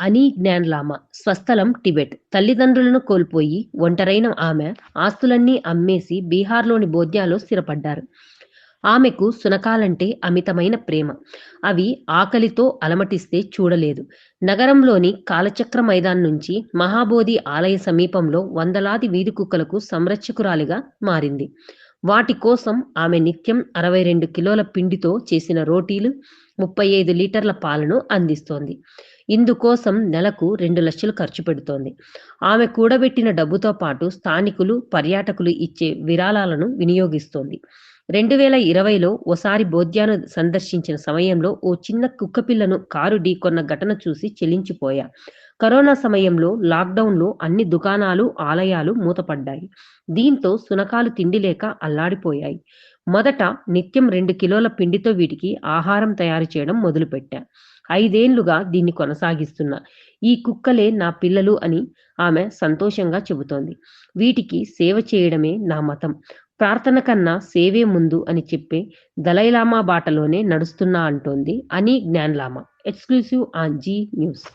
అనీ జ్ఞాన్ లామా స్వస్థలం టిబెట్. తల్లిదండ్రులను కోల్పోయి ఒంటరైన ఆమె ఆస్తులన్నీ అమ్మేసి బీహార్లోని బోధ్యాలో స్థిరపడ్డారు. ఆమెకు సునకాలంటే అమితమైన ప్రేమ. అవి ఆకలితో అలమటిస్తే చూడలేదు. నగరంలోని కాలచక్ర మైదాన్ నుంచి మహాబోధి ఆలయ సమీపంలో వందలాది వీధి కుక్కలకు సంరక్షకురాలిగా మారింది. వాటి కోసం ఆమె నిత్యం అరవై రెండు కిలోల పిండితో చేసిన రోటీలు ముప్పై ఐదు లీటర్ల పాలను అందిస్తోంది. ఇందుకోసం నెలకు రెండు లక్షలు ఖర్చు పెడుతోంది. ఆమె కూడబెట్టిన డబ్బుతో పాటు స్థానికులు పర్యాటకులు ఇచ్చే విరాళాలను వినియోగిస్తోంది. రెండు వేల ఇరవైలో ఓసారి బోధ్యాను సందర్శించిన సమయంలో ఓ చిన్న కుక్కపిల్లను కారు ఢీకొన్న ఘటన చూసి చెలించిపోయా. కరోనా సమయంలో లాక్డౌన్లో అన్ని దుకాణాలు ఆలయాలు మూతపడ్డాయి. దీంతో సునకాలు తిండి లేక అల్లాడిపోయాయి. మొదట నిత్యం రెండు కిలోల పిండితో వీటికి ఆహారం తయారు చేయడం మొదలుపెట్టా. ఐదేళ్ళుగా దీన్ని కొనసాగిస్తున్నా. ఈ కుక్కలే నా పిల్లలు అని ఆమె సంతోషంగా చెబుతోంది. వీటికి సేవ చేయడమే నా మతం. ప్రార్థన కన్నా సేవే ముందు అని చెప్పే దలైలామా బాటలోనే నడుస్తున్నా అంటోంది అని Gyanlama. Exclusive on Zee News.